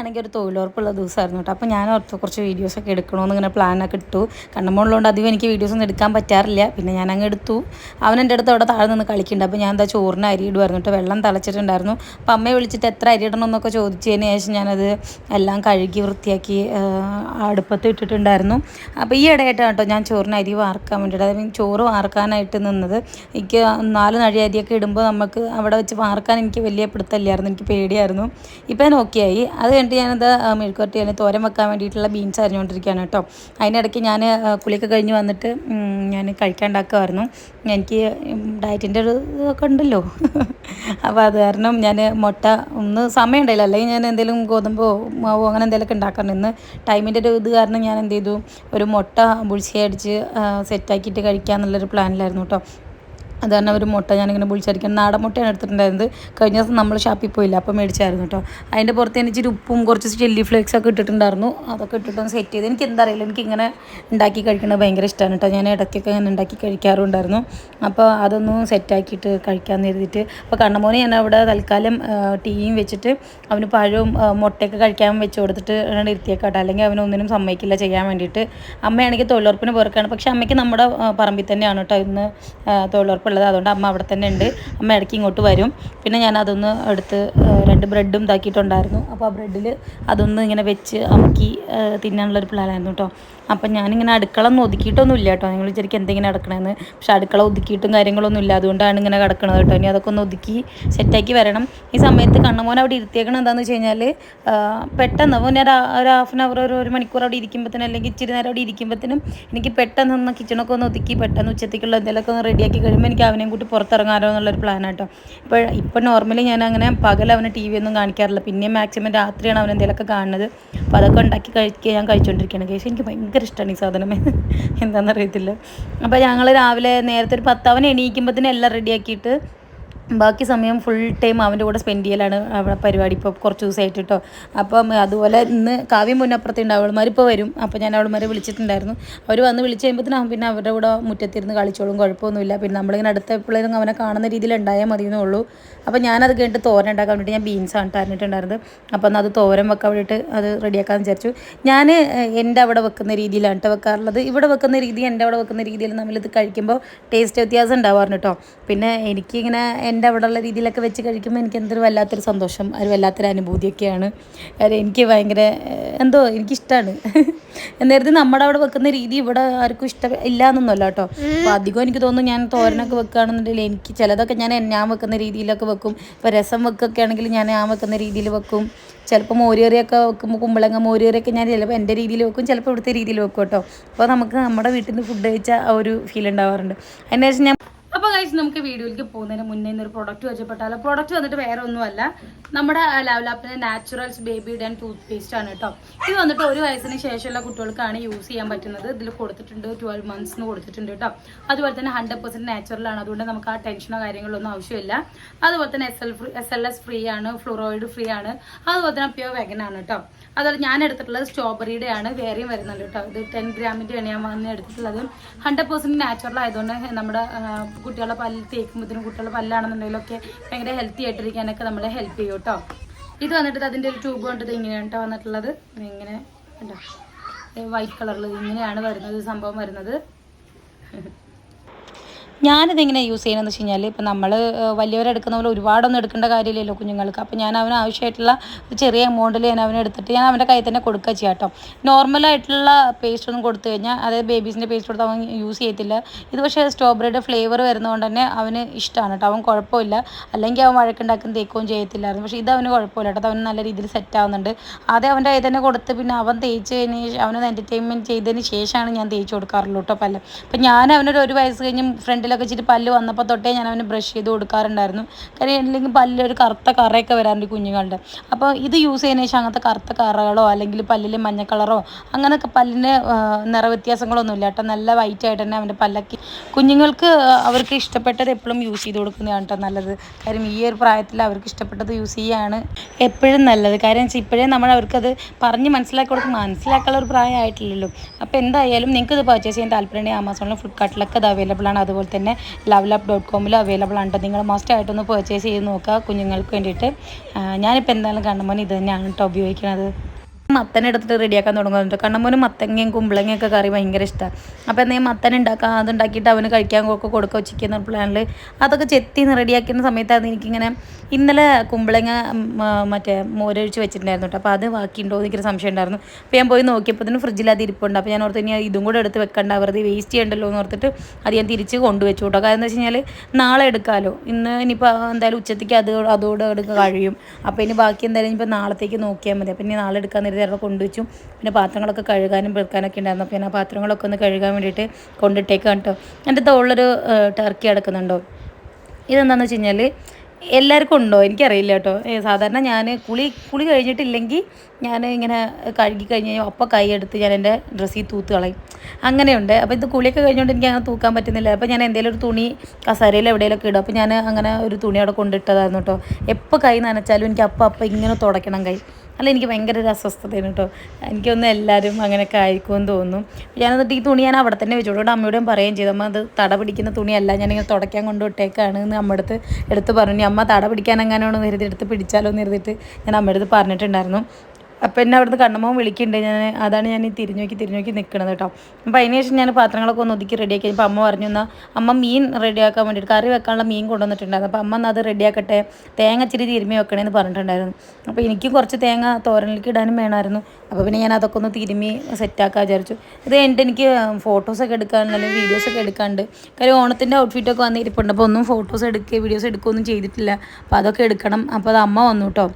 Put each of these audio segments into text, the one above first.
ആണെങ്കിൽ ഒരു തൊഴിലുറപ്പുള്ള ദിവസമായിരുന്നു കേട്ടോ. അപ്പോൾ ഞാൻ ഓർത്ത് കുറച്ച് വീഡിയോസൊക്കെ എടുക്കണമെന്ന് ഇങ്ങനെ പ്ലാനൊക്കെ ഇട്ടു. കണ്ണമ്മളുള്ളതുകൊണ്ട് അധികം എനിക്ക് വീഡിയോസൊന്നും എടുക്കാൻ പറ്റാറില്ല. പിന്നെ ഞാൻ അങ്ങ് എടുത്തു. അവൻ എന്റെ അടുത്ത് അവിടെ താഴെ നിന്ന് കളിക്കുന്നുണ്ട്. അപ്പോൾ ഞാൻ എന്താ ചോറിന് അരി ഇടുമായിരുന്നു കേട്ടോ. വെള്ളം തിളച്ചിട്ടുണ്ടായിരുന്നു. അപ്പോൾ അമ്മയെ വിളിച്ചിട്ട് എത്ര അരി ഇടണം എന്നൊക്കെ ചോദിച്ചതിന് ശേഷം ഞാനത് എല്ലാം കഴുകി വൃത്തിയാക്കി അടുപ്പത്ത് ഇട്ടിട്ടുണ്ടായിരുന്നു. അപ്പോൾ ഈ ഇടയായിട്ടാണ് കേട്ടോ ഞാൻ ചോറിന് അരി വാർക്കാൻ വേണ്ടിയിട്ട്. അതായത് ചോറ് വാർക്കാനായിട്ട് നിന്നത്. എനിക്ക് നാല് നഴി അരിയൊക്കെ ഇടുമ്പോൾ നമുക്ക് അവിടെ വെച്ച് വാർക്കാൻ എനിക്ക് വലിയ പിടുത്തല്ലായിരുന്നു എനിക്ക് പേടിയായിരുന്നു. ഇപ്പം ഞാൻ ഓക്കെ ആയി. അത് കഴിഞ്ഞിട്ട് ഞാനത് മെഴുക്കുവരട്ടി അതിന് തോരൻ വെക്കാൻ വേണ്ടിയിട്ടുള്ള ബീൻസ് അരിഞ്ഞുകൊണ്ടിരിക്കുകയാണ് കേട്ടോ. അതിനിടയ്ക്ക് ഞാൻ കുളിയൊക്കെ കഴിഞ്ഞ് വന്നിട്ട് ഞാൻ കഴിക്കാണ്ടാക്കുമായിരുന്നു എനിക്ക് ഡയറ്റിന്റെ ഒരു ഇതൊക്കെ ഉണ്ടല്ലോ. അപ്പോൾ അത് കാരണം ഞാൻ മുട്ട ഒന്ന് സമയം ഉണ്ടായില്ല. അല്ലെങ്കിൽ ഞാൻ എന്തെങ്കിലും ഗോതമ്പോ മാവോ അങ്ങനെ എന്തെങ്കിലുമൊക്കെ ഉണ്ടാക്കണം ഇന്ന് ടൈമിന്റെ ഒരു ഇത് കാരണം ഞാൻ എന്ത് ചെയ്തു? ഒരു മുട്ട ബുൾസി അടിച്ച് സെറ്റാക്കിയിട്ട് കഴിക്കാമെന്നുള്ളൊരു പ്ലാനിലായിരുന്നു കേട്ടോ. അത് തന്നെ ഒരു മുട്ട ഞാനിങ്ങനെ പൊളിച്ചടിക്കണം നാടൻ മുട്ടയാണ് എടുത്തിട്ടുണ്ടായിരുന്നത്. കഴിഞ്ഞ ദിവസം നമ്മൾ ഷാപ്പിൽ പോയില്ല അപ്പം മേടിച്ചായിരുന്നു കേട്ടോ. അതിന്റെ പുറത്ത് എനിക്ക് ഉപ്പും കുറച്ച് ചില്ലി ഫ്ലേക്സ് ഒക്കെ ഇട്ടിട്ടുണ്ടായിരുന്നു. അതൊക്കെ ഇട്ടിട്ടൊന്ന് സെറ്റ് ചെയ്ത് എനിക്ക് എന്താ അറിയില്ല എനിക്ക് ഇങ്ങനെ ഉണ്ടാക്കി കഴിക്കുന്നത് ഭയങ്കര ഇഷ്ടമാണ് കേട്ടോ. ഞാൻ ഇടയ്ക്കൊക്കെ ഇങ്ങനെ ഉണ്ടാക്കി കഴിക്കാറുണ്ടായിരുന്നു അപ്പോൾ അതൊന്നും സെറ്റാക്കിയിട്ട് കഴിക്കാമെന്ന് കരുതിയിട്ട്. അപ്പോൾ കണ്ണമോനെ ഞാൻ അവിടെ തൽക്കാലം ടീയും വെച്ചിട്ട് അവന് പഴവും മുട്ടയൊക്കെ കഴിക്കാൻ വെച്ച് കൊടുത്തിട്ട് ഇരുത്തിയേക്കാട്ടോ അല്ലെങ്കിൽ അവനൊന്നിനും സമ്മതിക്കില്ല ചെയ്യാൻ വേണ്ടിയിട്ട്. അമ്മയാണെങ്കിൽ തൊഴിലുറപ്പിന് പേർക്കാണ് പക്ഷേ അമ്മയ്ക്ക് നമ്മുടെ പറമ്പിൽ തന്നെയാണ് കേട്ടോ ഇന്ന് ആ, തൊഴിലുറപ്പുള്ളത് അതുകൊണ്ട് അമ്മ അവിടെ തന്നെ ഉണ്ട്. അമ്മ ഇടയ്ക്ക് ഇങ്ങോട്ട് വരും. പിന്നെ ഞാൻ അതൊന്ന് എടുത്ത് രണ്ട് ബ്രെഡും ഇതാക്കിയിട്ടുണ്ടായിരുന്നു. അപ്പോൾ ആ ബ്രെഡിൽ അതൊന്ന് ഇങ്ങനെ വെച്ച് അമുക്കി തിന്നാനുള്ളൊരു പ്ലാനായിരുന്നു കേട്ടോ. അപ്പം ഞാനിങ്ങനെ അടുക്കള ഒന്നും ഒതുക്കിയിട്ടൊന്നും ഇല്ല കേട്ടോ. നിങ്ങൾ വിചാരിക്കും എന്തെങ്കിലും അടക്കണമെന്ന് പക്ഷെ അടുക്കള ഒതുക്കിയിട്ടും കാര്യങ്ങളൊന്നും ഇല്ല. അതുകൊണ്ടാണ് ഇങ്ങനെ കിടക്കണത് കേട്ടോ. ഇനി അതൊക്കെ ഒന്ന് ഒതുക്കി സെറ്റാക്കി വരണം. ഈ സമയത്ത് കണ്ണമോൻ അവിടെ ഇരുത്തിയേക്കണം എന്താണെന്ന് വെച്ച് കഴിഞ്ഞാൽ പെട്ടെന്ന് ഞാൻ ഒരു- ഹാഫ് ആൻ അവർ ഒരു ഒരു മണിക്കൂർ അവിടെ ഇരിക്കുമ്പോഴത്തേനും അല്ലെങ്കിൽ ഇച്ചിരി നേരം അവിടെ ഇരിക്കുമ്പോഴത്തേനും എനിക്ക് പെട്ടെന്ന് ഒന്ന് കിച്ചണൊക്കെ ഒന്ന് ഒതുക്കി പെട്ടെന്ന് ഉച്ചത്തേക്കുള്ള എന്തെങ്കിലുമൊക്കെ ഒന്ന് റെഡിയാക്കി കഴിയുമ്പോൾ എനിക്ക് അവനെയും കൂട്ടി പുറത്തിറങ്ങാനോ എന്നുള്ളൊരു പ്ലാനാണ് കേട്ടോ. ഇപ്പോൾ ഇപ്പോൾ നോർമലി ഞാൻ അങ്ങനെ പകൽ അവന് ടി വി ഒന്നും കാണിക്കാറില്ല. പിന്നെ മാക്സിമം രാത്രിയാണ് അവൻ എന്തെങ്കിലുമൊക്കെ കാണുന്നത്. അപ്പോൾ അതൊക്കെ ഉണ്ടാക്കി കഴിക്കുക ഞാൻ കഴിച്ചുകൊണ്ടിരിക്കുകയാണ് കേസ് എനിക്ക് ഭയങ്കര ഇഷ്ടമാണ് ഈ സാധനം. എന്താണെന്നറിയത്തില്ല അപ്പോൾ ഞങ്ങൾ രാവിലെ നേരത്തെ ഒരു പത്ത് അവൻ എണീക്കുമ്പോഴത്തേനും എല്ലാം റെഡിയാക്കിയിട്ട് ബാക്കി സമയം ഫുൾ ടൈം അവന്റെ കൂടെ സ്പെൻഡ് ചെയ്യലാണ് അവിടെ പരിപാടി ഇപ്പോൾ കുറച്ച് ദിവസമായിട്ട് കേട്ടോ അപ്പം അതുപോലെ ഇന്ന് കാവ്യം മുന്നപ്പുറത്തുണ്ട് അവൾമാർ ഇപ്പോൾ വരും. അപ്പോൾ ഞാൻ അവൾമാരെ വിളിച്ചിട്ടുണ്ടായിരുന്നു. അവർ വന്ന് വിളിച്ച് കഴിയുമ്പോഴത്തേനും പിന്നെ അവരുടെ കൂടെ മുറ്റത്തിരുന്ന് കളിച്ചോളും കുഴപ്പമൊന്നുമില്ല. പിന്നെ നമ്മളിങ്ങനെ അടുത്ത എപ്പോഴും അവനെ കാണുന്ന രീതിയിൽ ഉണ്ടായാൽ മതി എന്നേ ഉള്ളൂ. അപ്പോൾ ഞാനത് കഴിഞ്ഞിട്ട് തോരൻ ഉണ്ടാക്കാൻ വേണ്ടിയിട്ട് ഞാൻ ബീൻസാണ് ആണ് അപ്പം അപ്പോൾ അത് തോരൻ വെക്കാൻ വേണ്ടിയിട്ട് അത് റെഡിയാക്കാമെന്ന് വിചാരിച്ചു. ഞാൻ എന്റെ അവിടെ വെക്കുന്ന രീതിയിലാണ് കേട്ടോ വെക്കാറുള്ളത്. ഇവിടെ വെക്കുന്ന രീതി എന്റെ അവിടെ വെക്കുന്ന രീതിയിൽ നമ്മളിത് കഴിക്കുമ്പോൾ ടേസ്റ്റ് വ്യത്യാസം ഉണ്ടാവാറുണ്ട് കേട്ടോ പിന്നെ എനിക്കിങ്ങനെ എന്റെ അവിടെ ഉള്ള രീതിയിലൊക്കെ വെച്ച് കഴിക്കുമ്പോൾ എനിക്ക് എന്തൊരു വല്ലാത്തൊരു സന്തോഷം ഒരു വല്ലാത്തൊരു അനുഭൂതിയൊക്കെയാണ്. എനിക്ക് ഭയങ്കര എന്തോ എനിക്കിഷ്ടമാണ് നേരത്തെ നമ്മുടെ അവിടെ വെക്കുന്ന രീതി ഇവിടെ ആർക്കും ഇഷ്ടം ഇല്ല എന്നൊന്നുമല്ല കേട്ടോ. അപ്പോൾ അധികം എനിക്ക് തോന്നുന്നു ഞാൻ തോരനൊക്കെ വെക്കുകയാണെന്നുണ്ടെങ്കിൽ എനിക്ക് ചിലതൊക്കെ ഞാൻ ഞാൻ വെക്കുന്ന രീതിയിലൊക്കെ വെക്കും. ഇപ്പോൾ രസം വെക്കൊക്കെ ആണെങ്കിൽ ഞാൻ ഞാൻ വെക്കുന്ന രീതിയിൽ വെക്കും. ചിലപ്പോൾ മോരുകറിയൊക്കെ വെക്കുമ്പോൾ കുമ്പളങ്ങ മോരുകറിയൊക്കെ ഞാൻ ചിലപ്പോൾ എന്റെ രീതിയിൽ വെക്കും ചിലപ്പോൾ ഇവിടുത്തെ രീതിയിൽ വെക്കും കേട്ടോ. അപ്പോൾ നമുക്ക് നമ്മുടെ വീട്ടിൽ നിന്ന് ഫുഡ് കഴിച്ച ആ ഒരു ഫീൽ ഉണ്ടാവാറുണ്ട്. അതിന് ശേഷം ഞാൻ അപ്പോൾ കഴിച്ച് നമുക്ക് വീഡിയോയിലേക്ക് പോകുന്നതിന് മുന്നേ ഇന്നൊരു പ്രൊഡക്റ്റ് വെച്ചപ്പെട്ടാലോ പ്രൊഡക്റ്റ് വന്നിട്ട് വേറെ ഒന്നുമല്ല. നമ്മുടെ ലാവ്ലാപ്പിന്റെ നാച്ചുറൽസ് ബേബി ഡൻ ടൂത്ത് പേസ്റ്റ് ആണ് കേട്ടോ ഇത് വന്നിട്ട് ഒരു വയസ്സിന് ശേഷമുള്ള കുട്ടികൾക്കാണ് യൂസ് ചെയ്യാൻ പറ്റുന്നത്. ഇതിൽ കൊടുത്തിട്ടുണ്ട് ട്വൽവ് മന്ത്സ് എന്ന് കൊടുത്തിട്ടുണ്ട് കേട്ടോ അതുപോലെ തന്നെ ഹൺഡ്രഡ് പെർസെന്റ് നാച്ചുറലാണ് അതുകൊണ്ട് നമുക്ക് ആ ടെൻഷനോ കാര്യങ്ങളോ ഒന്നും ആവശ്യമില്ല. അതുപോലെ തന്നെ S L free S L S free ആണ് ഫ്ലൂറോയിഡ് ഫ്രീ ആണ്. അതുപോലെ തന്നെ പ്യോർ വെഗൻ ആണ് കേട്ടോ അതുപോലെ ഞാൻ എടുത്തിട്ടുള്ളത് സ്ട്രോബെറിയുടെ ആണ്. വേറെയും വരുന്നുണ്ട് കേട്ടോ ഇത് ടെൻ ഗ്രാമിന്റെയാണ് ഞാൻ വന്ന് എടുത്തിട്ടുള്ളത്. ഹൺഡ്രഡ് പെർസെന്റ് നാച്ചുറൽ ആയതുകൊണ്ട് നമ്മുടെ കുട്ടികളുടെ പല്ല് തേക്കുമ്പോഴത്തേനും കുട്ടികളുടെ പല്ലാണെന്നുണ്ടെങ്കിലൊക്കെ ഭയങ്കര ഹെൽത്തി ആയിട്ടിരിക്കാനൊക്കെ നമ്മളെ ഹെൽപ്പ് ചെയ്യും കേട്ടോ. ഇത് വന്നിട്ട് അതിന്റെ ഒരു ട്യൂബ് കൊണ്ടത് ഇങ്ങനെയാണ് കേട്ടോ വന്നിട്ടുള്ളത്. ഇങ്ങനെ ഉണ്ടോ വൈറ്റ് കളറിൽ ഇങ്ങനെയാണ് വരുന്നത് സംഭവം വരുന്നത്. ഞാനിതെങ്ങനെ യൂസ് ചെയ്യണമെന്ന് വെച്ച് കഴിഞ്ഞാൽ ഇപ്പം നമ്മൾ വലിയവരെടുക്കുന്ന പോലെ ഒരുപാടൊന്നും എടുക്കേണ്ട കാര്യമില്ലല്ലോ കുഞ്ഞുങ്ങൾക്ക്. അപ്പം ഞാൻ അവന് ആവശ്യമായിട്ടുള്ള ചെറിയ എമൗണ്ടിൽ ഞാൻ അവനെ എടുത്തിട്ട് ഞാൻ അവന്റെ കയ്യിൽ തന്നെ കൊടുക്കുക ചെയ്യാം കേട്ടോ. നോർമലായിട്ടുള്ള പേസ്റ്റ് ഒന്നും കൊടുത്തു കഴിഞ്ഞാൽ അതായത് ബേബീസിന്റെ പേസ്റ്റ് കൊടുത്ത് അവൻ യൂസ് ചെയ്യത്തില്ല. ഇത് പക്ഷേ സ്ട്രോബെറിയുടെ ഫ്ലേവർ വരുന്നതുകൊണ്ട് തന്നെ അവന് ഇഷ്ടമാണ് കേട്ടോ. അവൻ കുഴപ്പമില്ല. അല്ലെങ്കിൽ അവൻ വഴക്കുണ്ടാക്കുന്ന തേക്കുകയും ചെയ്യത്തില്ലായിരുന്നു. പക്ഷേ ഇത് അവന് കുഴപ്പമില്ല കേട്ടോ. അവന് നല്ല രീതിയിൽ സെറ്റ് ആവുന്നുണ്ട്. ആദ്യം അവന്റെ കയ്യിൽ തന്നെ കൊടുത്ത് പിന്നെ അവൻ തേച്ച് കഴിഞ്ഞ് അവനത് എന്റർടൈൻമെന്റ് ചെയ്തതിന് ശേഷമാണ് ഞാൻ തേച്ച് കൊടുക്കാറുള്ളൂ കേട്ടോ പല അപ്പം ഞാൻ അവനൊരു ഒരു വയസ്സ് കഴിഞ്ഞ് ഫ്രണ്ടിലൊക്കെ ഇച്ചിരി പല്ല് വന്നപ്പോൾ തൊട്ടേ ഞാൻ അവന് ബ്രഷ് ചെയ്ത് കൊടുക്കാറുണ്ടായിരുന്നു. കാര്യം അല്ലെങ്കിൽ പല്ലിലൊരു കറുത്ത കറയൊക്കെ വരാറുണ്ട് കുഞ്ഞുങ്ങളുടെ. അപ്പോൾ ഇത് യൂസ് ചെയ്യുന്ന ശേഷം അങ്ങനത്തെ കറുത്ത കറകളോ അല്ലെങ്കിൽ പല്ലിൽ മഞ്ഞ കളറോ അങ്ങനെയൊക്കെ പല്ലിന് നിറവ്യത്യാസങ്ങളൊന്നും കേട്ടോ. നല്ല വൈറ്റ് ആയിട്ട് തന്നെ അവന്റെ പല്ലക്ക്. കുഞ്ഞുങ്ങൾക്ക് അവർക്ക് ഇഷ്ടപ്പെട്ടത് എപ്പോഴും യൂസ് ചെയ്ത് കൊടുക്കുന്നതാണ് കേട്ടോ നല്ലത്. കാര്യം ഈ ഒരു പ്രായത്തിൽ അവർക്ക് ഇഷ്ടപ്പെട്ടത് യൂസ് ചെയ്യുകയാണ് എപ്പോഴും നല്ലത്. കാര്യം വെച്ചാൽ ഇപ്പോഴേ നമ്മൾ അവർക്കത് പറഞ്ഞ് മനസ്സിലാക്കി കൊടുക്കും മനസ്സിലാക്കാനുള്ള ഒരു പ്രായമായിട്ടില്ലല്ലോ അപ്പോൾ എന്തായാലും നിങ്ങൾക്ക് ഇത് പർച്ചേസ് ചെയ്യാൻ താല്പര്യമുണ്ടെങ്കിൽ ആമസോണിലും ഫ്ലിപ്കാർട്ടിലൊക്കെ അത് അവൈലബിൾ ആണ്. അതുപോലെ തന്നെ ലവ് ലബ് ഡോട്ട് കോമിൽ അവൈലബിൾ ആണ് നിങ്ങൾ മസ്റ്റ് ആയിട്ടൊന്ന് പർച്ചേസ് ചെയ്ത് നോക്കുക കുഞ്ഞുങ്ങൾക്ക് വേണ്ടിയിട്ട്. ഞാനിപ്പോൾ എന്തായാലും കണ്ണമോൻ ഇത് തന്നെയാണ് കേട്ടോ ഉപയോഗിക്കുന്നത് മത്തൻ എടുത്തിട്ട് റെഡിയാക്കാൻ തുടങ്ങുന്നുണ്ട്. കണ്ണമ്മോന് മത്തങ്ങയും കുമ്പളങ്ങയും ഒക്കെ കറി ഭയങ്കര ഇഷ്ടമാണ് അപ്പോൾ എന്തെങ്കിലും മത്തൻ ഉണ്ടാക്കാം അതുണ്ടാക്കിയിട്ട് അവന് കഴിക്കാൻ ഒക്കെ കൊടുക്കുക ഉച്ചയ്ക്ക് എന്ന പ്ലാനിൽ അതൊക്കെ ചെത്തി റെഡിയാക്കുന്ന സമയത്താണ് എനിക്കിങ്ങനെ ഇന്നലെ കുമ്പളങ്ങ മറ്റേ മോരൊഴിച്ച് വെച്ചിട്ടുണ്ടായിരുന്നു കേട്ടോ. അപ്പോൾ അത് ബാക്കിയുണ്ടോ എനിക്കൊരു സംശയം ഉണ്ടായിരുന്നു. അപ്പോൾ ഞാൻ പോയി നോക്കിയപ്പോൾ തന്നെ ഫ്രിഡ്ജിൽ അത് ഇരിപ്പുണ്ട്. അപ്പോൾ ഞാൻ ഓർത്ത് ഇനി ഇതും കൂടെ എടുത്ത് വെക്കണ്ട. വെറുതെ വേസ്റ്റ് ചെയ്യണ്ടല്ലോ എന്ന് ഓർത്തിട്ട് അത് ഞാൻ തിരിച്ച് കൊണ്ടുവച്ചു കേട്ടോ. കാരണം എന്താ വെച്ച് കഴിഞ്ഞാൽ നാളെ എടുക്കാമല്ലോ ഇന്ന് ഇനിയിപ്പോൾ എന്തായാലും ഉച്ചത്തേക്ക് അത് അതോടെ എടുക്കുക കഴിയും. അപ്പോൾ ഇനി ബാക്കി എന്തായാലും ഇനിയിപ്പോൾ നാളത്തേക്ക് നോക്കിയാൽ മതി. അപ്പോൾ ഇനി നാളെ എടുക്കാൻ നേരത്തെ അവിടെ കൊണ്ടുവച്ചു പിന്നെ പാത്രങ്ങളൊക്കെ കഴുകാനും വെക്കാനൊക്കെ ഉണ്ടായിരുന്നു. അപ്പോൾ ഞാൻ ആ പാത്രങ്ങളൊക്കെ ഒന്ന് കഴുകാൻ വേണ്ടിയിട്ട് കൊണ്ടിട്ടേക്കാം കേട്ടോ. എന്റെ തോളിലൊരു ടർക്കി അടക്കുന്നുണ്ടോ ഇതെന്താണെന്ന് വെച്ച് കഴിഞ്ഞാൽ എല്ലാവർക്കും ഉണ്ടോ? എനിക്കറിയില്ല കേട്ടോ. സാധാരണ ഞാൻ കുളി കുളി കഴിഞ്ഞിട്ടില്ലെങ്കിൽ ഞാൻ ഇങ്ങനെ കഴുകി കഴിഞ്ഞ് ഒപ്പം കൈ എടുത്ത് ഞാൻ എന്റെ ഡ്രസ്സിൽ തൂത്ത് കളയും. അങ്ങനെയുണ്ട്. അപ്പോൾ ഇത് കുളിയൊക്കെ കഴിഞ്ഞുകൊണ്ട് എനിക്ക് അങ്ങനെ തൂക്കാൻ പറ്റുന്നില്ല. അപ്പോൾ ഞാൻ എന്തെങ്കിലും ഒരു തുണി കസേരയിൽ എവിടെയെങ്കിലുമൊക്കെ ഇടും. അപ്പോൾ ഞാൻ അങ്ങനെ ഒരു തുണി അവിടെ കൊണ്ടിട്ടതായിരുന്നു കേട്ടോ. എപ്പോൾ കൈ നനച്ചാലും എനിക്ക് അപ്പം അപ്പം ഇങ്ങനെ തുടയ്ക്കണം കൈ. അല്ല എനിക്ക് ഭയങ്കര ഒരു അസ്വസ്ഥതയാണ് കേട്ടോ എനിക്കൊന്ന് എല്ലാവരും അങ്ങനെയൊക്കെ ആയിരിക്കുമെന്ന് തോന്നുന്നു. ഞാൻ എന്നിട്ട് ഈ തുണി ഞാൻ അവിടെ തന്നെ വെച്ചോളൂ അമ്മയോടും പറയുകയും ചെയ്തു. അമ്മ അത് തട പിടിക്കുന്ന തുണിയല്ല. ഞാനിങ്ങനെ തുടയ്ക്കാൻ കൊണ്ടുവിട്ടേക്കാണ് എന്ന് അമ്മ അടുത്ത് എടുത്ത് പറഞ്ഞു. അമ്മ തട പിടിക്കാൻ എങ്ങനെയാണോ കരുതി എടുത്ത് പിടിച്ചാലോ എന്ന് കരുതിയിട്ട് ഞാൻ അമ്മയുടെ അടുത്ത് പറഞ്ഞിട്ടുണ്ടായിരുന്നു. അപ്പോൾ എന്നെ അവിടുന്ന് കണ്ണമ്മ വിളിക്കുന്നുണ്ട്. ഞാൻ അതാണ് ഞാൻ തിരിഞ്ഞു നോക്കി തിരിഞ്ഞു നോക്കി നിൽക്കണത് കേട്ടോ. അപ്പോൾ അതിന് ശേഷം ഞാൻ പാത്രങ്ങളൊക്കെ ഒന്ന് ഒതുക്കി റെഡിയാക്കി അപ്പോൾ അമ്മ പറഞ്ഞു എന്നാൽ അമ്മ മീൻ റെഡിയാക്കാൻ വേണ്ടിയിട്ട് കറി വെക്കാനുള്ള മീൻ കൊണ്ടുവന്നിട്ടുണ്ടായിരുന്നു. അപ്പോൾ അമ്മ അത് റെഡിയാക്കട്ടെ തേങ്ങ ഇച്ചിരി തിരുമ്മി വെക്കണേന്ന് പറഞ്ഞിട്ടുണ്ടായിരുന്നു. അപ്പോൾ എനിക്കും കുറച്ച് തേങ്ങ തോരനിലേക്ക് ഇടാനും വേണമായിരുന്നു. അപ്പോൾ പിന്നെ ഞാൻ അതൊക്കെ ഒന്ന് തിരുമ്മി സെറ്റാക്കാൻ വിചാരിച്ചു. ഇത് എന്റെ എനിക്ക് ഫോട്ടോസൊക്കെ എടുക്കാനുണ്ട് അല്ലെങ്കിൽ വീഡിയോസൊക്കെ എടുക്കാനുണ്ട്. കാര്യം ഓണത്തിന്റെ ഔട്ട്ഫിറ്റൊക്കെ വന്നിരിപ്പുണ്ട്. അപ്പോൾ ഒന്നും ഫോട്ടോസ് എടുക്കുക വീഡിയോസ് എടുക്കുകയൊന്നും ചെയ്തിട്ടില്ല. അപ്പോൾ അതൊക്കെ എടുക്കണം. അപ്പോൾ അത് അമ്മ വന്നു കേട്ടോ.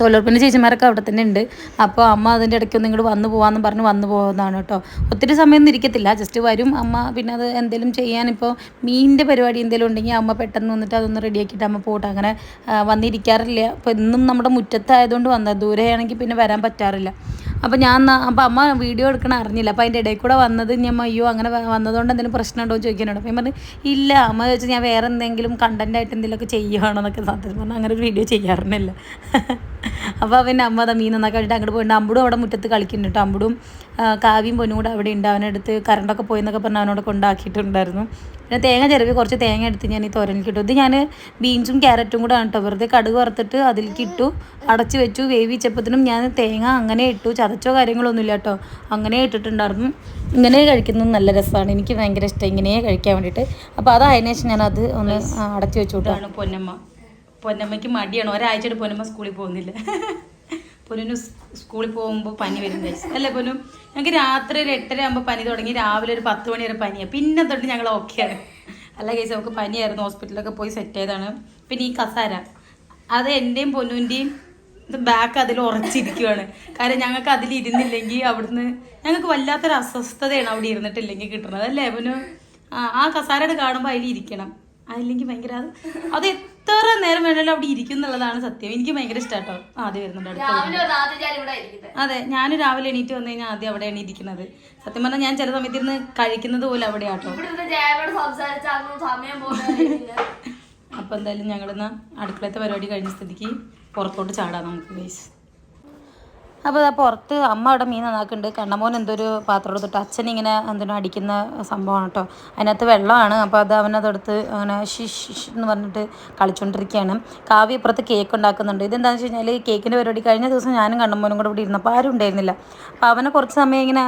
തൊഴിലുറപ്പിന്റെ ചേച്ചിമാരൊക്കെ അവിടെ തന്നെ ഉണ്ട്. അപ്പോൾ അമ്മ അതിന്റെ ഇടയ്ക്ക് ഒന്ന് ഇങ്ങോട്ട് വന്നു പോകാമെന്ന് പറഞ്ഞ് വന്നു പോകുന്നതാണ് കേട്ടോ. ഒത്തിരി സമയമൊന്നും ഇരിക്കത്തില്ല. ജസ്റ്റ് വരും. അമ്മ പിന്നെ അത് എന്തെങ്കിലും ചെയ്യാനിപ്പോൾ മീനിന്റെ പരിപാടി എന്തെങ്കിലും ഉണ്ടെങ്കിൽ അമ്മ പെട്ടെന്ന് വന്നിട്ട് അതൊന്ന് റെഡിയാക്കിയിട്ട് അമ്മ പോട്ടെ. അങ്ങനെ വന്നിരിക്കാറില്ല. അപ്പോൾ എന്നും നമ്മുടെ മുറ്റത്തായതുകൊണ്ട് വന്നത്. ദൂരെയാണെങ്കിൽ പിന്നെ വരാൻ പറ്റാറില്ല. അപ്പോൾ ഞാൻ അപ്പോൾ അമ്മ വീഡിയോ എടുക്കണ അറിഞ്ഞില്ല. അപ്പോൾ അതിന്റെ ഇടയിൽ കൂടെ വന്നത് ഞാൻ അയ്യോ അങ്ങനെ വന്നതുകൊണ്ട് എന്തെങ്കിലും പ്രശ്നമുണ്ടോ എന്ന് ചോദിക്കാനുണ്ട് അപ്പം ഞാൻ പറഞ്ഞു ഇല്ല. അമ്മ ചോദിച്ചാൽ ഞാൻ വേറെ എന്തെങ്കിലും കണ്ടന്റായിട്ട് എന്തെങ്കിലുമൊക്കെ ചെയ്യുകയാണോ എന്നൊക്കെ സത്യം പറഞ്ഞാൽ അങ്ങനെ ഒരു വീഡിയോ ചെയ്യാറുണ്ടല്ല അപ്പോൾ പിന്നെ അമ്മ അതാ മീൻ നന്നാക്കാൻ അങ്ങോട്ട് പോയിട്ട് അമ്പടും അവിടെ മുറ്റത്ത് കളിക്കുന്നുണ്ട് അമ്പടും കാവ്യം പൊന്നും കൂടെ അവിടെ ഉണ്ട് അവനടുത്ത് കറണ്ടൊക്കെ പോയി എന്നൊക്കെ പറഞ്ഞ് അവനോട് കൊണ്ടാക്കിയിട്ടുണ്ടായിരുന്നു. പിന്നെ തേങ്ങ ചിരവി കുറച്ച് തേങ്ങ എടുത്ത് ഞാൻ ഈ തോരനിലേക്ക് ഇത് ഞാൻ ബീൻസും ക്യാരറ്റും കൂടെ ആണ് കേട്ടോ വെറുതെ കടുക് വറുത്തിട്ട് അതിലേക്ക് ഇട്ടു. അടച്ച് വെച്ചു. വേവിച്ചപ്പത്തിനും ഞാൻ തേങ്ങ അങ്ങനെ ഇട്ടു. ചതച്ചോ കാര്യങ്ങളൊന്നും ഇല്ല കേട്ടോ അങ്ങനെ ഇട്ടിട്ടുണ്ടായിരുന്നു. ഇങ്ങനെ കഴിക്കുന്നത് നല്ല രസമാണ്. എനിക്ക് ഭയങ്കര ഇഷ്ടം ഇങ്ങനെ കഴിക്കാൻ വേണ്ടിയിട്ട്. അപ്പോൾ അതായതിനു ശേഷം ഞാനത് ഒന്ന് അടച്ചു വെച്ചു കേട്ടോ പൊന്നമ്മ. പൊന്നമ്മയ്ക്ക് മടിയാണ്. ഒരാഴ്ചയായിട്ട് പൊന്നമ്മ സ്കൂളിൽ പോകുന്നില്ല. പൊന്നു സ്കൂളിൽ പോകുമ്പോൾ പനി വരും. അല്ലേ പൊന്നു ഞങ്ങൾക്ക് രാത്രി ഒരു എട്ടര ആകുമ്പോൾ പനി തുടങ്ങി രാവിലെ ഒരു പത്ത് മണി വരെ പനിയാണ് പിന്നെ തൊട്ട് ഞങ്ങൾ ഓക്കെയാണ് അല്ല കേസ് നമുക്ക് പനിയായിരുന്നു. ഹോസ്പിറ്റലൊക്കെ പോയി സെറ്റ് ചെയ്താണ് പിന്നെ ഈ കസാര. അത് എന്റെയും പൊന്നുവിന്റെയും ഇത് ബാക്ക് അതിൽ ഉറച്ചിരിക്കുവാണ്. കാരണം ഞങ്ങൾക്ക് അതിൽ ഇരുന്നില്ലെങ്കിൽ അവിടുന്ന് ഞങ്ങൾക്ക് വല്ലാത്തൊരു അസ്വസ്ഥതയാണ് അവിടെ ഇരുന്നിട്ടില്ലെങ്കിൽ കിട്ടുന്നത്. അല്ലേ പൊന്നു ആ കസാരയുടെ കാണുമ്പോൾ അതിൽ ഇരിക്കണം. അതില്ലെങ്കിൽ ഭയങ്കര അത് അത് എത്ര നേരം വേണമല്ലോ അവിടെ ഇരിക്കുന്നുള്ളതാണ് സത്യം. എനിക്ക് ഭയങ്കര ഇഷ്ടമാട്ടോ ആദ്യം വരുന്നുണ്ട് അടുത്ത. അതെ ഞാൻ രാവിലെ എണീറ്റ് വന്നു കഴിഞ്ഞാൽ ആദ്യം അവിടെയാണ് ഇരിക്കുന്നത് സത്യം പറഞ്ഞാൽ ഞാൻ ചില സമയത്ത് ഇരുന്ന് കഴിക്കുന്നത് പോലെ അവിടെയാട്ടോ അപ്പൊ എന്തായാലും ഞങ്ങളിന്ന് അടുക്കളത്തെ പരിപാടി കഴിഞ്ഞ സ്ഥിതിക്ക് പുറത്തോട്ട് ചാടാം നമുക്ക് ഗൈസ് അപ്പോൾ ഇതാ പുറത്ത് അമ്മ അവിടെ മീൻ നന്നാക്കുന്നുണ്ട്. കണ്ണമോൻ എന്തൊരു പാത്രം എടുത്തിട്ട് അച്ഛൻ ഇങ്ങനെ എന്തിനോ അടിക്കുന്ന സംഭവമാണ് കേട്ടോ. അതിനകത്ത് വെള്ളമാണ്. അപ്പോൾ അത് അവനതെടുത്ത് അങ്ങനെ ഷിഷ് എന്ന് പറഞ്ഞിട്ട് കളിച്ചുകൊണ്ടിരിക്കുകയാണ് കാവ്യ ഇപ്പുറത്ത് കേക്ക് ഉണ്ടാക്കുന്നുണ്ട്. ഇതെന്താണെന്ന് വെച്ച് കഴിഞ്ഞാൽ കേക്കിന്റെ പരിപാടി കഴിഞ്ഞ ദിവസം ഞാനും കണ്ണമോനും കൂടെ ഇവിടെ ഇരുന്നപ്പോൾ ആരും ഉണ്ടായിരുന്നില്ല. അപ്പോൾ അവനെ കുറച്ച് സമയം ഇങ്ങനെ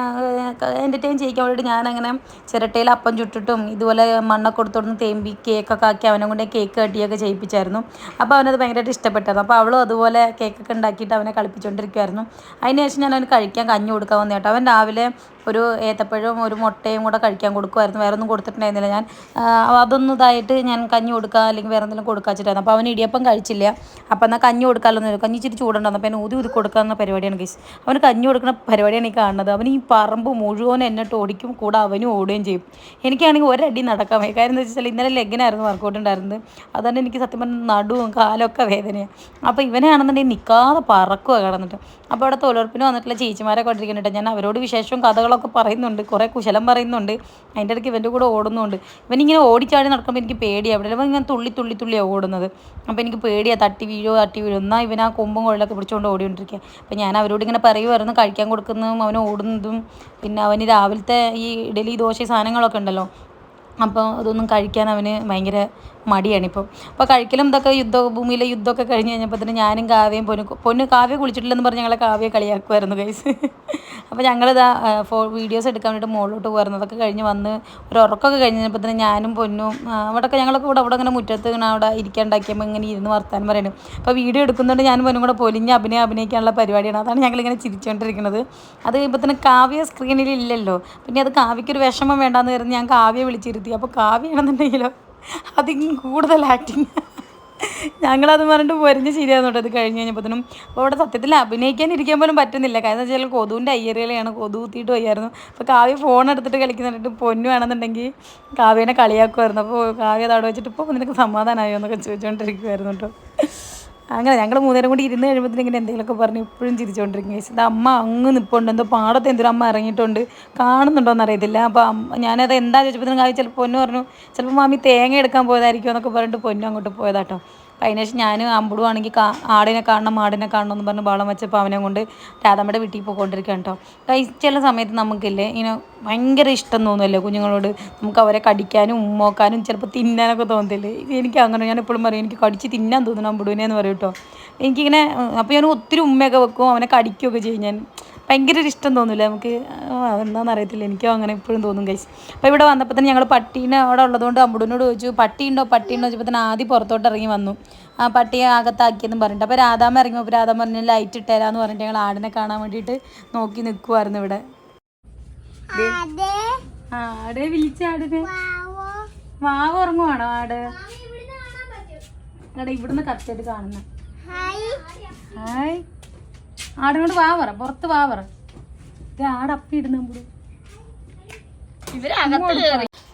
എന്റർടൈൻ ചെയ്യിക്കാൻ വേണ്ടിയിട്ട് ഞാനങ്ങനെ ചിരട്ടയിൽ അപ്പം ചുട്ടിട്ടും ഇതുപോലെ മണ്ണൊക്കെ കൊടുത്തോടുന്ന് തേമ്പി കേക്കൊക്കെ ആക്കി അവനെ കൊണ്ട് കേക്ക് കട്ടിയൊക്കെ ചെയ്യിപ്പിച്ചായിരുന്നു. അപ്പോൾ അവനത് ഭയങ്കരമായിട്ട് ഇഷ്ടപ്പെട്ടായിരുന്നു. അപ്പോൾ അവളും അതുപോലെ കേക്കൊക്കെ ഉണ്ടാക്കിയിട്ട് അവനെ കളിപ്പിച്ചുകൊണ്ടിരിക്കുമായിരുന്നു അതിന് ശേഷം ഞാൻ കഴിക്കാൻ കഞ്ഞി കൊടുക്കാൻ വന്നു കേട്ടോ. അവൻ രാവിലെ ഒരു ഏത്തപ്പഴവും ഒരു മുട്ടയും കൂടെ കഴിക്കാൻ കൊടുക്കുമായിരുന്നു വേറെ ഒന്നും കൊടുത്തിട്ടുണ്ടായിരുന്നില്ല ഞാൻ. അതൊന്നും ഇതായിട്ട് ഞാൻ കഞ്ഞി കൊടുക്കുക അല്ലെങ്കിൽ വേറെ എന്തെങ്കിലും കൊടുക്കുക വെച്ചിട്ടായിരുന്നു. അപ്പോൾ അവൻ ഇടിയപ്പം കഴിച്ചില്ല. അപ്പോൾ എന്നാൽ കഞ്ഞി കൊടുക്കാമല്ലോ കഞ്ഞി ഇച്ചിരി ചൂടുണ്ടായിരുന്നു അപ്പോൾ എന്നെ ഊതി ഊതി കൊടുക്കാവുന്ന പരിപാടിയാണ് ഗൈസ്. അവന് കഞ്ഞി കൊടുക്കുന്ന പരിപാടിയാണ് ഈ കാണുന്നത്. അവൻ ഈ പറമ്പ് മുഴുവൻ എന്നിട്ട് ഓടിക്കും. കൂടെ അവനും ഓടുകയും ചെയ്യും. എനിക്കാണെങ്കിൽ ഒരടി നടക്കാൻ വയ്യ. കാര്യം എന്ന് വെച്ചാൽ ഇന്നലെ ലെഗിനായിരുന്നു വർക്കൗട്ട് ഉണ്ടായിരുന്നത്. അതുകൊണ്ട് എനിക്ക് സത്യം പറഞ്ഞാൽ നടുവും കാലൊക്കെ വേദനയാണ് അപ്പോൾ ഇവനാണെന്നുണ്ടെങ്കിൽ നിൽക്കാതെ പറക്കുക കിടന്നിട്ട്. അപ്പോൾ അവിടെ തൊഴിലുറപ്പിന് വന്നിട്ടുള്ള ചേച്ചിമാരെ കൊണ്ടിരിക്കുന്നുണ്ട് ഞാൻ അവരോട് വിശേഷവും കഥകളൊക്കെ പറയുന്നുണ്ട് കുറേ കുശലം പറയുന്നുണ്ട്. അതിന്റെ ഇടയ്ക്ക് ഇവന്റെ കൂടെ ഓടുന്നുണ്ട്. ഇവനിങ്ങനെ ഓടിച്ചാടി നടക്കുമ്പോൾ എനിക്ക് പേടിയാണ് അവിടെ ഇങ്ങനെ തുള്ളി തുള്ളി തുള്ളിയാണ് ഓടുന്നത്. അപ്പോൾ എനിക്ക് പേടിയാണ് തട്ടി വീഴോ തട്ടി വീഴോ. എന്നാൽ ഇവൻ ആ കൊമ്പും കൊള്ളൊക്കെ പിടിച്ചുകൊണ്ട് ഓടിക്കൊണ്ടിരിക്കുക അപ്പോൾ ഞാൻ അവരോട് ഇങ്ങനെ പറയുമായിരുന്നു കഴിക്കാൻ കൊടുക്കുന്നതും അവൻ ഓടുന്നതും പിന്നെ അവന് രാവിലത്തെ ഈ ഇഡലി ദോശ സാധനങ്ങളൊക്കെ ഉണ്ടല്ലോ. അപ്പോൾ അതൊന്നും കഴിക്കാൻ അവന് ഭയങ്കര മടിയാണ് ഇപ്പോൾ അപ്പോൾ കഴിക്കലും ഇതൊക്കെ യുദ്ധ ഭൂമിയിലെ യുദ്ധമൊക്കെ കഴിഞ്ഞ് കഴിഞ്ഞപ്പോൾ തന്നെ ഞാനും കാവ്യയും പൊന്നു പൊന്നു കാവ്യ കുളിച്ചിട്ടില്ലെന്ന് പറഞ്ഞ് ഞങ്ങളെ കാവ്യ കളിയാക്കുമായിരുന്നു ഗൈസ് അപ്പോൾ ഞങ്ങളിതാ ഫോ വീഡിയോസ് എടുക്കാൻ വേണ്ടിയിട്ട് മുകളിലോട്ട് പോയിരുന്നു അതൊക്കെ കഴിഞ്ഞ് വന്ന് ഒരു ഉറക്കമൊക്കെ കഴിഞ്ഞ് കഴിഞ്ഞപ്പോൾ തന്നെ ഞാനും പൊന്നും അവിടെയൊക്കെ ഞങ്ങളൊക്കെ കൂടെ അവിടെ ഇങ്ങനെ മുറ്റത്ത് ഇങ്ങനെ അവിടെ ഇരിക്കാണ്ടാക്കിയപ്പോൾ ഇങ്ങനെ ഇരുന്ന് വർത്താൻ പറയുന്നു അപ്പോൾ വീഡിയോ എടുക്കുന്നതുകൊണ്ട് ഞാനും പൊന്നും കൂടെ പൊലിഞ്ഞ് അഭിനയം അഭിനയിക്കാനുള്ള പരിപാടിയാണ്. അതാണ് ഞങ്ങളിങ്ങനെ ചിരിച്ചുകൊണ്ടിരിക്കുന്നത് അത് കഴിയുമ്പോൾ തന്നെ കാവ്യ സ്ക്രീനിൽ ഇല്ലല്ലോ. പിന്നെ അത് കാവ്യക്കൊരു വിഷമം വേണ്ടാന്ന് കരുതി ഞാൻ കാവ്യ വിളിച്ചിരുത്തി. അപ്പോൾ കാവ്യയാണെന്നുണ്ടെങ്കിലോ അതിങ്ങും കൂടുതൽ ആക്ടിങ് ഞങ്ങളത് പറഞ്ഞിട്ട് പൊരിഞ്ഞ് ശരിയായിരുന്നു കേട്ടോ. അത് കഴിഞ്ഞ് കഴിഞ്ഞപ്പോഴത്തേനും അപ്പോൾ അവിടെ സത്യത്തിൽ അഭിനയിക്കാൻ ഇരിക്കാൻ പോലും പറ്റുന്നില്ല. കാരണം വെച്ചാൽ കൊതുവിന്റെ അയ്യറുകളെയാണ് കൊതു കുത്തിയിട്ട് വയ്യായിരുന്നു. അപ്പോൾ കാവ്യ ഫോൺ എടുത്തിട്ട് കളിക്കുന്നുണ്ടിട്ട് പൊന്നു ആണെന്നുണ്ടെങ്കിൽ കാവ്യനെ കളിയാക്കുമായിരുന്നു. അപ്പോൾ കാവ്യ അത് അവിടെ വെച്ചിട്ട് ഇപ്പോൾ നിനക്ക് സമാധാനമായോ? എന്നൊക്കെ ചോദിച്ചുകൊണ്ടിരിക്കുമായിരുന്നു കേട്ടോ. അങ്ങനെ ഞങ്ങൾ മൂന്നേരം കൂടി ഇരുന്ന് കഴിയുമ്പോൾ ഇങ്ങനെ എന്തെങ്കിലുമൊക്കെ പറഞ്ഞ് ഇപ്പോഴും ചിരിച്ചുകൊണ്ടിരിക്കും ചേച്ചി ഇത് അമ്മ അങ്ങ് നിൽപ്പുണ്ട് എന്തോ പാടത്ത് എന്തൊരു അമ്മ ഇറങ്ങിയിട്ടുണ്ട്. കാണുന്നുണ്ടോയെന്ന് അറിയത്തില്ല അപ്പോൾ ഞാനത് എന്താ ചോദിച്ചപ്പോഴത്തേനും കാര്യം ചിലപ്പോൾ പൊന്നു പറഞ്ഞു ചിലപ്പോൾ മാമി തേങ്ങ എടുക്കാൻ പോയതായിരിക്കും എന്നൊക്കെ പറഞ്ഞിട്ട് പൊന്നു അങ്ങോട്ട് പോയതാട്ടോ. അപ്പം അതിന് ഞാൻ അമ്പുടുവാണെങ്കിൽ കാ ആടിനെ കാണണം ആടിനെ കാണണം എന്ന് പറഞ്ഞ് ബഹളം വെച്ചപ്പോൾ അവനെ കൊണ്ട് രാധമ്മയുടെ വീട്ടിൽ പോയിക്കൊണ്ടിരിക്കുകയാണ് കേട്ടോ. ചില സമയത്ത് നമുക്കില്ലേ ഇങ്ങനെ ഭയങ്കര ഇഷ്ടം തോന്നുമല്ലോ കുഞ്ഞുങ്ങളോട്. നമുക്ക് അവരെ കടിക്കാനും ഉമ്മോക്കാനും ചിലപ്പോൾ തിന്നാനൊക്കെ തോന്നത്തില്ലേ? എനിക്ക് അങ്ങനെ ഞാൻ എപ്പോഴും പറയും എനിക്ക് കടിച്ച് തിന്നാൻ തോന്നുന്നു അമ്പുടുവിനെ എന്ന് പറയും കേട്ടോ. എനിക്കിങ്ങനെ അപ്പോൾ ഞാൻ ഒത്തിരി ഉമ്മയൊക്കെ വെക്കും അവനെ കടിക്കുകയൊക്കെ ചെയ്യും ഞാൻ. ഭയങ്കര ഒരു ഇഷ്ടം തോന്നില്ല? നമുക്ക് എന്താണെന്ന് അറിയത്തില്ല. എനിക്കും അങ്ങനെ ഇപ്പോഴും തോന്നും കഴിച്ച് അപ്പോൾ ഇവിടെ വന്നപ്പോൾ തന്നെ ഞങ്ങൾ പട്ടീനെ അവിടെ ഉള്ളതുകൊണ്ട് അമ്പുടിനോട് ചോദിച്ചു പട്ടി ഉണ്ടോ? പട്ടി ഉണ്ടോ? ചോദിച്ചപ്പോൾ തന്നെ ആദ്യം പുറത്തോട്ട് ഇറങ്ങി വന്നു. ആ പട്ടിയെ അകത്താക്കിയെന്ന് പറഞ്ഞിട്ട്. അപ്പോൾ രാധാമ ഇറങ്ങിയപ്പോൾ രാധാമ പറഞ്ഞ ലൈറ്റ് ഇട്ടേരാന്ന് പറഞ്ഞിട്ട് ഞങ്ങൾ ആടിനെ കാണാൻ വേണ്ടിയിട്ട് നോക്കി നിൽക്കുമായിരുന്നു ഇവിടെ. ആടെ. വിളിച്ച ആടിനെ? വാവ്. ഉറങ്ങുവാണോ ആട്? എടാ ഇവിടുന്ന് കറക്റ്റായിട്ട് കാണുന്ന. ഹായ്. ആടിനോട് വാവറ പുറത്ത് വാവറ പറ. ഇത് ആട് അപ്പി ഇടുന്ന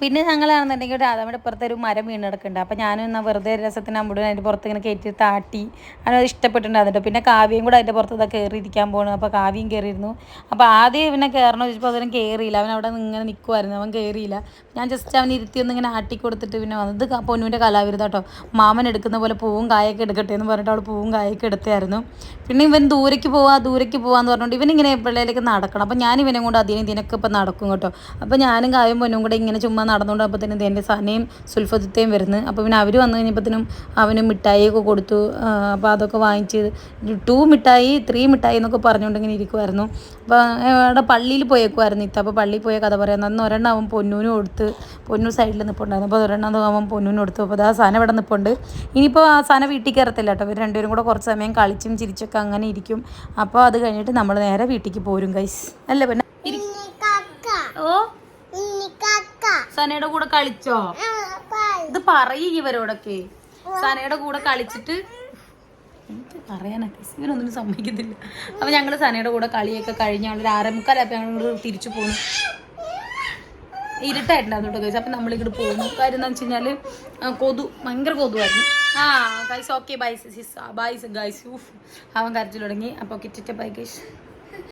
പിന്നെ ഞങ്ങളാണെന്നുണ്ടെങ്കിൽ രാധാമ്മയുടെ പുറത്ത് ഒരു മരം വീണ് കിടക്കുന്നുണ്ട് അപ്പോൾ ഞാനും എന്നാൽ വെറുതെ രസത്തിന് അമ്മൂടും അതിന്റെ പുറത്ത് ഇങ്ങനെ കയറ്റി താട്ടി. അത് ഇഷ്ടപ്പെട്ടിട്ടുണ്ടായിരുന്നു പിന്നെ കാവ്യം കൂടെ അതിന്റെ പുറത്ത് ഇതൊക്കെ കയറി ഇരിക്കാൻ പോകണം അപ്പോൾ കാവ്യം കയറിയിരുന്നു അപ്പോൾ ആദ്യം ഇവനെ കയറണം ചോദിച്ചപ്പോൾ അതിനും കയറിയില്ല അവൻ അവിടെ ഇങ്ങനെ നിൽക്കുമായിരുന്നു അവൻ കയറിയില്ല ഞാൻ ജസ്റ്റ് അവൻ ഇരുത്തി ഒന്ന് ഇങ്ങനെ ആട്ടി കൊടുത്തിട്ട് പിന്നെ വന്നത് ഇത് പൊന്നുവിന്റെ കലാവിരുദ്ധം കേട്ടോ. മാമൻ എടുക്കുന്ന പോലെ പൂവും കായൊക്കെ എടുക്കട്ടെ എന്ന് പറഞ്ഞിട്ട് അവൾ പൂവും കായൊക്കെ എടുത്തായിരുന്നു. പിന്നെ ഇവൻ ദൂരേക്ക് പോവാ ദൂരേക്ക് പോവാന്ന് പറഞ്ഞുകൊണ്ട് ഇവൻ ഇങ്ങനെ നടക്കണം. അപ്പോൾ ഞാൻ ഇവനെ കൊണ്ട് അതിനും ഇതിനൊക്കെ ഇപ്പം നടക്കും കേട്ടോ. അപ്പോൾ ഞാനും കാവ്യം പൊന്നും കൂടെ ഇങ്ങനെ ചുമ്മാ നടന്നുകൊണ്ട് അപ്പോഴത്തേനും എന്റെ സനയും സുൽഫത്തിത്തെയും വരുന്നു. അപ്പോൾ പിന്നെ അവർ വന്നു കഴിഞ്ഞപ്പോഴത്തേനും അവന് മിഠായിയൊക്കെ കൊടുത്തു. അപ്പോൾ അതൊക്കെ വാങ്ങിച്ച് ടു മിഠായി ത്രീ മിഠായി എന്നൊക്കെ പറഞ്ഞുകൊണ്ട് ഇങ്ങനെ ഇരിക്കുമായിരുന്നു അപ്പോൾ അവിടെ പള്ളിയിൽ പോയേക്കുമായിരുന്നു ഇത്ത. അപ്പോൾ പള്ളിയിൽ പോയ കഥ പറയുന്നത് അന്ന് ഒരെണ്ണം അവൻ പൊന്നൂനും കൊടുത്ത് പൊന്നു സൈഡിൽ നിൽപ്പുണ്ടായിരുന്നു അപ്പോൾ ഒരെണ്ണം അവൻ പൊന്നൂനും കൊടുത്തു. അപ്പോൾ ആ സാധനം ഇവിടെ നിൽപ്പുണ്ട് ഇനിയിപ്പോൾ ആ സാധനം വീട്ടിൽ കയറത്തില്ല കേട്ടോ. ഇവർ രണ്ടുപേരും കൂടെ കുറച്ച് സമയം കളിച്ചും ചിരിച്ചൊക്കെ അങ്ങനെ ഇരിക്കും. അപ്പോൾ അത് കഴിഞ്ഞിട്ട് നമ്മൾ നേരെ വീട്ടിലേക്ക് പോരും കൈസ് അല്ലേ പിന്നെ? ഓ. സനയുടെ കൂടെ കളിച്ചോ? ഇത് പറയും ഇവരോടൊക്കെ. സനയുടെ കൂടെ കളിച്ചിട്ട് പറയാനൊക്കെ ഇവരൊന്നും സമ്മതിക്കത്തില്ല. അപ്പൊ ഞങ്ങൾ സനയുടെ കൂടെ കളിയൊക്കെ കഴിഞ്ഞ ഒരു ആറേമുക്കാലപ്പോൾ ഞങ്ങൾ തിരിച്ചു പോന്നു. ഇരുട്ടായിട്ടുണ്ടായിരുന്നു കേട്ടോ കഴിച്ചു അപ്പം നമ്മളിങ്ങോട്ട് പോകുന്നു കാര്യം എന്താ വെച്ച് കഴിഞ്ഞാൽ കൊതു ഭയങ്കര കൊതുവായിരുന്നു. ആ guys okay byes sis bye guys അവൻ കരച്ചിൽ തുടങ്ങി അപ്പോൾ കിറ്റിറ്റ ബൈ ഗൈസ്